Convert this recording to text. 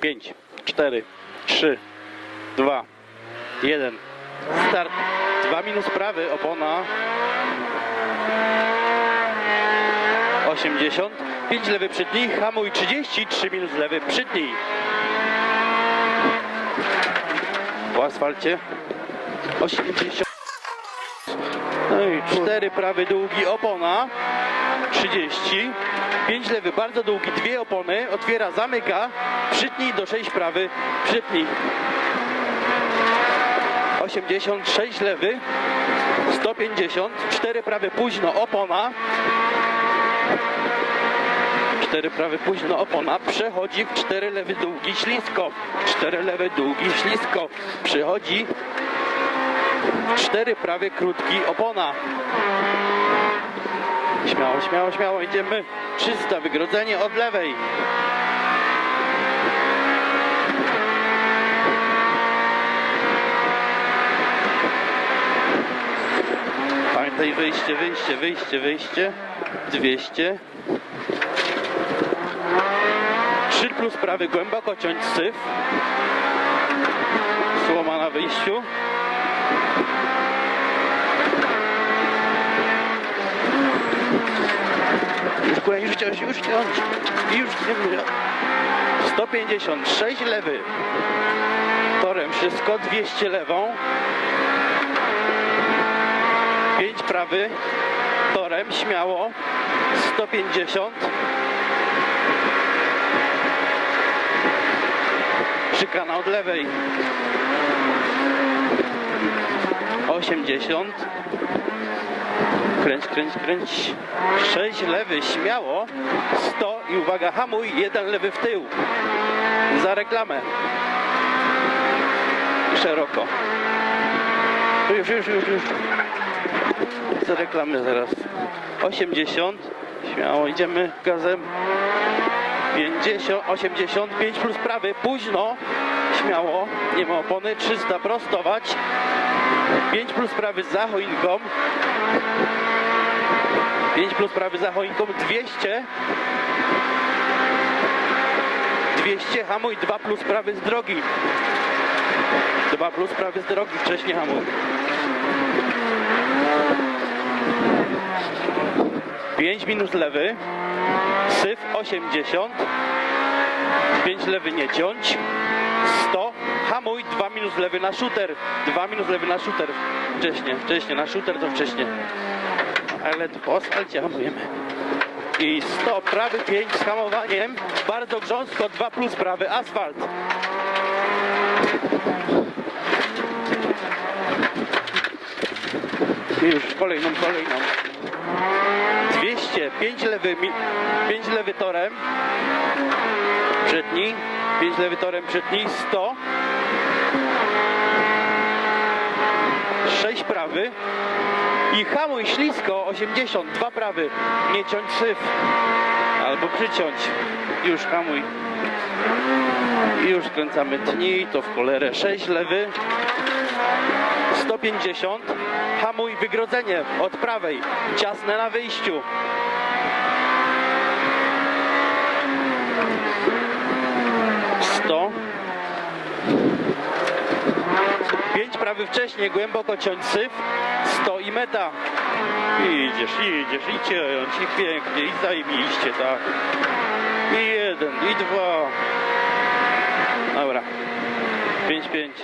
5, 4, 3, 2, 1. Start. 2 minus prawy, opona 80, 5 lewy przedni, hamuj 30, 3 minus lewy przedni. Po asfalcie 80. No i 4 prawy długi, opona 30, 5 lewy bardzo długi, dwie opony, otwiera, zamyka, przytnij do 6 prawy, przytnij. 86 lewy, 150, 4 prawy późno, opona. 4 prawy późno, opona. Przechodzi w 4 lewy długi, ślisko. 4 lewy długi, ślisko. Przychodzi 4 prawy krótki, opona. Śmiało, śmiało, śmiało, idziemy. 300, wygrodzenie od lewej. Pamiętaj wyjście, wyjście, wyjście, wyjście. 200. 3 plus prawy głęboko ciąć syf. Słoma na wyjściu. Już kuję, już ciąć, już nie mówię. 156 lewy. Torem wszystko, 200 lewą. 5 prawy. Torem śmiało. 150. Szykana od lewej. 80. Kręć, kręć, kręć. 6 lewy, śmiało. 100 i uwaga, hamuj, jeden lewy w tył. Za reklamę. Szeroko. Już, już, już, już. Za reklamę zaraz. 80. Śmiało, idziemy gazem. 50, 85 plus prawy, późno, śmiało, nie ma opony, 300 prostować, 5 plus prawy za choinką, 5 plus prawy za choinką, 200, 200, hamuj, 2 plus prawy z drogi, 2 plus prawy z drogi, wcześniej hamuj. 5 minus lewy, syf 80, 5 lewy nie ciąć, 100, hamuj, 2 minus lewy na shooter, 2 minus lewy na shooter, wcześniej, wcześniej, na shooter to wcześniej, ale po asfalcie hamujemy. I 100, prawy 5 z hamowaniem, bardzo grząsko, 2 plus prawy, asfalt. I już kolejną, kolejną. 200, 5 lewy, 5 lewy torem, przedni, 5 lewy torem przedni, 100, 6 prawy. I hamuj ślisko, 80, 2 prawy, nie ciąć syf, albo przyciąć, już hamuj. Już skręcamy tni, to w cholerę. 6 lewy, 150, hamuj wygrodzenie od prawej, ciasne na wyjściu. Prawy wcześniej, głęboko ciąć syf. Sto i meta. Idziesz, idziesz, i ciąć, i pięknie, i zajebiście, tak. I jeden, i dwa. Dobra. Pięć, pięć.